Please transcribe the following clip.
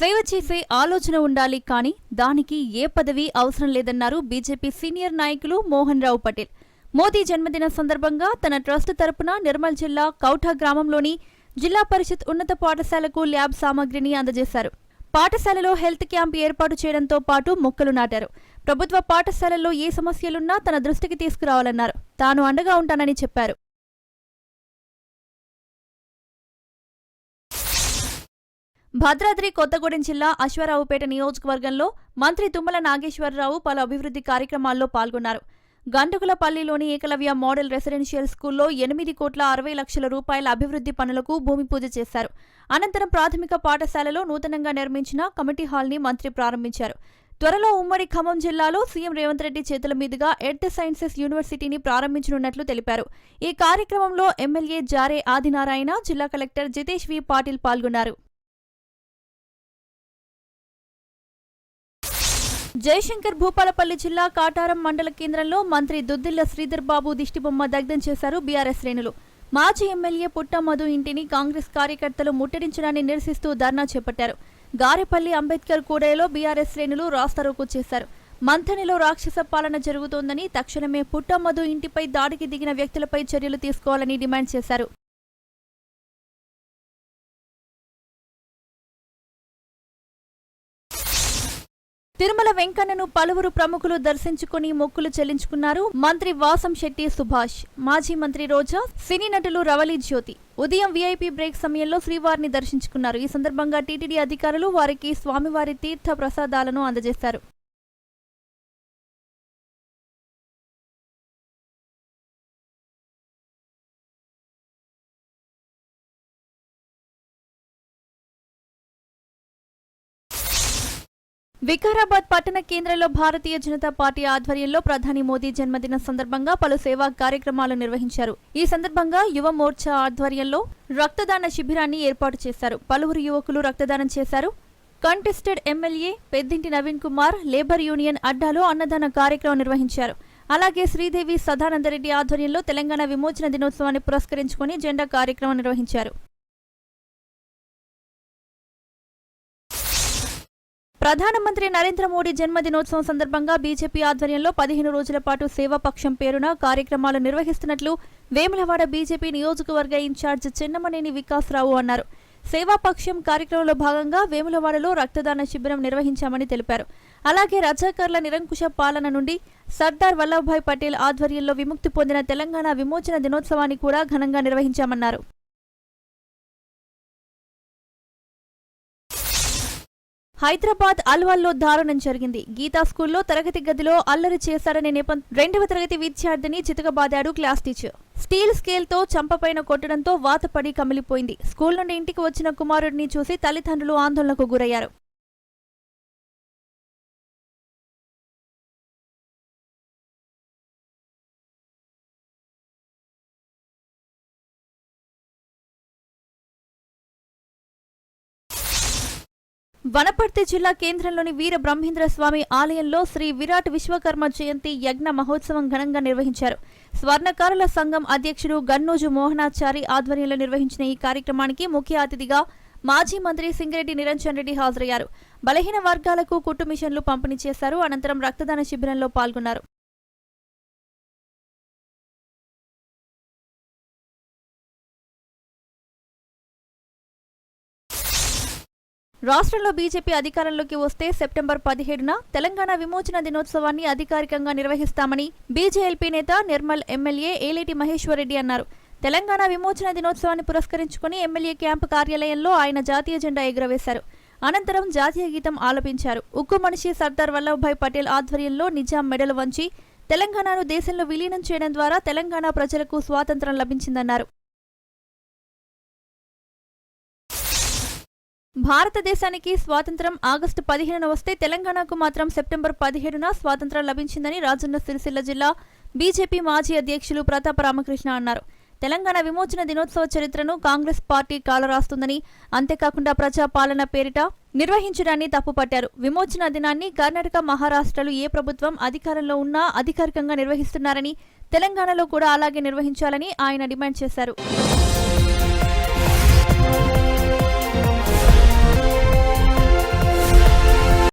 సేవ చేసే ఆలోచన ఉండాలి కానీ దానికి ఏ పదవి అవసరం లేదన్నారు బీజేపీ సీనియర్ నాయకులు మోహన్ రావు పటేల్. మోదీ జన్మదిన సందర్భంగా తన ట్రస్ట్ తరపున నిర్మల్ జిల్లా కౌఠా గ్రామంలోని జిల్లా పరిషత్ ఉన్నత పాఠశాలకు ల్యాబ్ సామగ్రిని అందజేశారు. పాఠశాలలో హెల్త్ క్యాంప్ ఏర్పాటు చేయడంతో పాటు మొక్కలు నాటారు. ప్రభుత్వ పాఠశాలల్లో ఏ సమస్యలున్నా తన దృష్టికి తీసుకురావాలన్నారు. తాను అండగా ఉంటానని చెప్పారు. భద్రాద్రి కొత్తగూడెం జిల్లా అశ్వారావుపేట నియోజకవర్గంలో మంత్రి తుమ్మల నాగేశ్వరరావు పలు అభివృద్ధి కార్యక్రమాల్లో పాల్గొన్నారు. గంటకులపల్లిలోని ఏకలవ్య మోడల్ రెసిడెన్షియల్ స్కూల్లో ఎనిమిది కోట్ల అరవై లక్షల రూపాయల అభివృద్ధి పనులకు భూమి పూజ చేశారు. అనంతరం ప్రాథమిక పాఠశాలలో నూతనంగా నిర్మించిన కమిటీ హాల్ని మంత్రి ప్రారంభించారు. త్వరలో ఉమ్మడి ఖమ్మం జిల్లాలో సీఎం రేవంత్ రెడ్డి చేతుల మీదుగా ఎర్త్ సైన్సెస్ యూనివర్సిటీని ప్రారంభించనున్నట్లు తెలిపారు. ఈ కార్యక్రమంలో ఎమ్మెల్యే జారే ఆదినారాయణ జిల్లా కలెక్టర్ జితేష్ వి పాటిల్ పాల్గొన్నారు. జయశంకర్ భూపాలపల్లి జిల్లా కాటారం మండల కేంద్రంలో మంత్రి దుద్దిల్ల శ్రీధర్ బాబు దిష్టిబొమ్మ దగ్ధం చేశారు బీఆర్ఎస్ శ్రేణులు. మాజీ ఎమ్మెల్యే పుట్టమధు ఇంటిని కాంగ్రెస్ కార్యకర్తలు ముట్టడించడాన్ని నిరసిస్తూ ధర్నా చేపట్టారు. గారెపల్లి అంబేద్కర్ కూడలిలో బీఆర్ఎస్ శ్రేణులు రాస్తారోకు చేశారు. మంథనిలో రాక్షస పాలన జరుగుతోందని తక్షణమే పుట్టమధు ఇంటిపై దాడికి దిగిన వ్యక్తులపై చర్యలు తీసుకోవాలని డిమాండ్ చేశారు. తిరుమల వెంకన్నను పలువురు ప్రముఖులు దర్శించుకుని మొక్కులు చెల్లించుకున్నారు మంత్రి వాసం శెట్టి సుభాష్ మాజీ మంత్రి రోజా సినీ నటులు రవలి జ్యోతి. ఉదయం వీఐపీ బ్రేక్ సమయంలో శ్రీవారిని దర్శించుకున్నారు. ఈ సందర్భంగా టీటీడీ అధికారులు వారికి స్వామివారి తీర్థ ప్రసాదాలను అందజేశారు. వికారాబాద్ పట్టణ కేంద్రంలో భారతీయ జనతా పార్టీ ఆధ్వర్యంలో ప్రధాని మోదీ జన్మదిన సందర్భంగా పలు సేవా కార్యక్రమాలు నిర్వహించారు. ఈ సందర్భంగా యువ మోర్చా ఆధ్వర్యంలో రక్తదాన శిబిరాన్ని ఏర్పాటు చేశారు. పలువురు యువకులు రక్తదానం చేశారు. Contested MLA Peddinti Naveen Kumar labour union అడ్డాలో అన్నదాన కార్యక్రమం నిర్వహించారు. అలాగే శ్రీదేవి సదానందరెడ్డి ఆధ్వర్యంలో తెలంగాణ విమోచన దినోత్సవాన్ని పురస్కరించుకుని జెండా కార్యక్రమం నిర్వహించారు. ప్రధానమంత్రి నరేంద్ర మోడీ జన్మదినోత్సవం సందర్భంగా బీజేపీ ఆధ్వర్యంలో పదిహేను రోజుల పాటు సేవాపక్షం పేరున కార్యక్రమాలు నిర్వహిస్తున్నట్లు వేములవాడ బీజేపీ నియోజకవర్గ ఇన్ఛార్జ్ చిన్నమనేని వికాసరావు అన్నారు. సేవాపక్షం కార్యక్రమంలో భాగంగా వేములవాడలో రక్తదాన శిబిరం నిర్వహించామని తెలిపారు. అలాగే రజాకర్ల నిరంకుశ పాలన నుండి సర్దార్ వల్లభాయ్ పటేల్ ఆధ్వర్యంలో విముక్తి పొందిన తెలంగాణ విమోచన దినోత్సవాన్ని కూడా ఘనంగా నిర్వహించామన్నారు. హైదరాబాద్ అల్వాల్లో దారుణం జరిగింది. గీతా స్కూల్లో తరగతి గదిలో అల్లరి చేశాడనే నేపథ్యం రెండవ తరగతి విద్యార్థిని చితకబాదాడు క్లాస్ టీచర్. స్టీల్ స్కేల్తో చంపపైన కొట్టడంతో వాతపడి కమిలిపోయింది. స్కూల్ నుండి ఇంటికి వచ్చిన కుమారుడిని చూసి తల్లిదండ్రులు ఆందోళనకు గురయ్యారు. వనపర్తి జిల్లా కేంద్రంలోని వీర బ్రహ్మేంద్ర స్వామి ఆలయంలో శ్రీ విరాట్ విశ్వకర్మ జయంతి యజ్ఞ మహోత్సవం ఘనంగా నిర్వహించారు. స్వర్ణకారుల సంఘం అధ్యక్షుడు గన్నూజు మోహనాచారి ఆధ్వర్యంలో నిర్వహించిన ఈ కార్యక్రమానికి ముఖ్య అతిథిగా మాజీ మంత్రి సింగిరెడ్డి నిరంజన్ రెడ్డి హాజరయ్యారు. బలహీన వర్గాలకు కుట్టు మిషన్లు పంపిణీ చేశారు. అనంతరం రక్తదాన శిబిరంలో పాల్గొన్నారు. రాష్ట్రంలో బీజేపీ అధికారంలోకి వస్తే సెప్టెంబర్ పదిహేడున తెలంగాణ విమోచన దినోత్సవాన్ని అధికారికంగా నిర్వహిస్తామని బీజేఎల్పీ నేత నిర్మల్ ఎమ్మెల్యే ఏలేటి మహేశ్వరరెడ్డి అన్నారు. తెలంగాణ విమోచన దినోత్సవాన్ని పురస్కరించుకుని ఎమ్మెల్యే క్యాంపు కార్యాలయంలో ఆయన జాతీయ జెండా ఎగురవేశారు. అనంతరం జాతీయ గీతం ఆలపించారు. ఉక్కు మనిషి సర్దార్ వల్లభాయ్ పటేల్ ఆధ్వర్యంలో నిజాం మెడలు వంచి తెలంగాణను దేశంలో విలీనం చేయడం ద్వారా తెలంగాణ ప్రజలకు స్వాతంత్రం లభించిందన్నారు. భారతదేశానికి స్వాతంత్రం ఆగస్టు పదిహేనున వస్తే తెలంగాణకు మాత్రం సెప్టెంబర్ పదిహేడున స్వాతంత్రం లభించిందని రాజన్న సిరిసిల్ల జిల్లా బీజేపీ మాజీ అధ్యక్షులు ప్రతాప రామకృష్ణ అన్నారు. తెలంగాణ విమోచన దినోత్సవ చరిత్రను కాంగ్రెస్ పార్టీ కాలరాస్తుందని అంతేకాకుండా ప్రజాపాలన పేరిట నిర్వహించడాన్ని తప్పుపట్టారు. విమోచన దినాన్ని కర్ణాటక మహారాష్ట్రలు ఏ ప్రభుత్వం అధికారంలో ఉన్నా అధికారికంగా నిర్వహిస్తున్నారని తెలంగాణలో కూడా అలాగే నిర్వహించాలని ఆయన డిమాండ్ చేశారు.